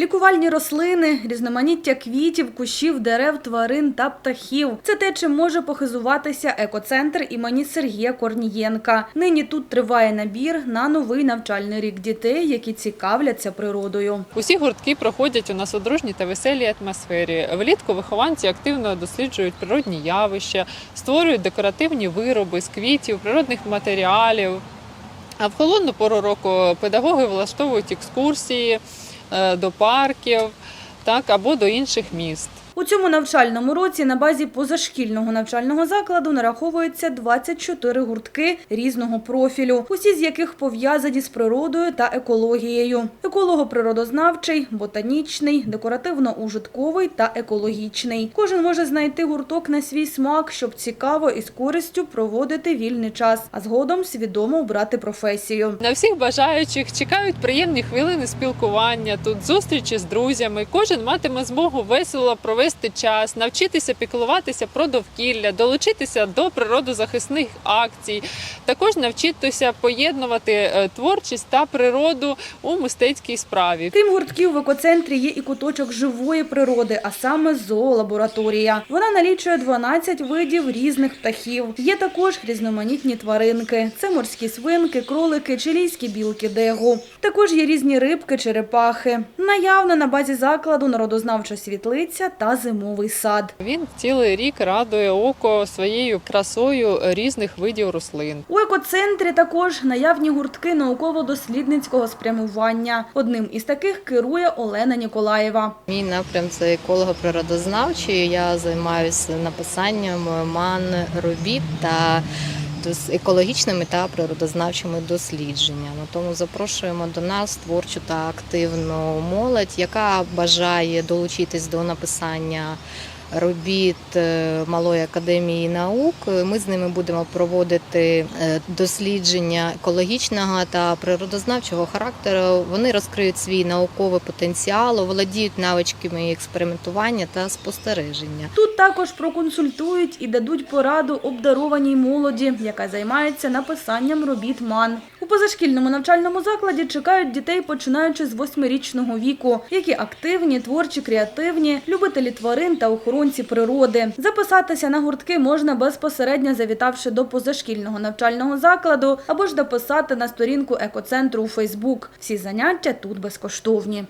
Лікувальні рослини, різноманіття квітів, кущів, дерев, тварин та птахів. Це те, чим може похизуватися екоцентр імені Сергія Корнієнка. Нині тут триває набір на новий навчальний рік дітей, які цікавляться природою. Усі гуртки проходять у нас у дружній та веселій атмосфері. Влітку вихованці активно досліджують природні явища, створюють декоративні вироби з квітів, природних матеріалів. А в холодну пору року педагоги влаштовують екскурсії до парків так, або до інших міст. У цьому навчальному році на базі позашкільного навчального закладу нараховується 24 гуртки різного профілю, усі з яких пов'язані з природою та екологією. Еколого-природознавчий, ботанічний, декоративно-ужитковий та екологічний. Кожен може знайти гурток на свій смак, щоб цікаво і з користю проводити вільний час, а згодом свідомо обрати професію. На всіх бажаючих чекають приємні хвилини спілкування, тут зустрічі з друзями. Кожен матиме змогу весело провести час, навчитися піклуватися про довкілля, долучитися до природозахисних акцій. Також навчитися поєднувати е, творчість та природу у мистецькій справі. Крім гуртків в екоцентрі є і куточок живої природи, а саме зоолабораторія. Вона налічує 12 видів різних птахів. Є також різноманітні тваринки. Це морські свинки, кролики, чилійські білки дегу. Також є різні рибки, черепахи. Наявна на базі закладу народознавча світлиця та зимовий сад. Він цілий рік радує око своєю красою різних видів рослин. У екоцентрі також наявні гуртки науково-дослідницького спрямування. Одним із таких керує Олена Ніколаєва. Мій напрям це еколого-природознавчий. Я займаюся написанням ман робіт та дос- екологічними та природознавчими дослідженнями. Тому запрошуємо до нас творчу та активну молодь, яка бажає долучитись до написання. Робіт е, Малої академії наук ми з ними будемо проводити е, дослідження екологічного та природознавчого характеру. Вони розкриють свій науковий потенціал, володіють навичками експериментування та спостереження. Тут також проконсультують і дадуть пораду обдарованій молоді, яка займається написанням робіт МАН. Позашкільному навчальному закладі чекають дітей, починаючи з восьмирічного віку, які активні, творчі, креативні, любителі тварин та охоронці природи. Записатися на гуртки можна безпосередньо завітавши до позашкільного навчального закладу або ж дописати на сторінку екоцентру у Фейсбук. Всі заняття тут безкоштовні.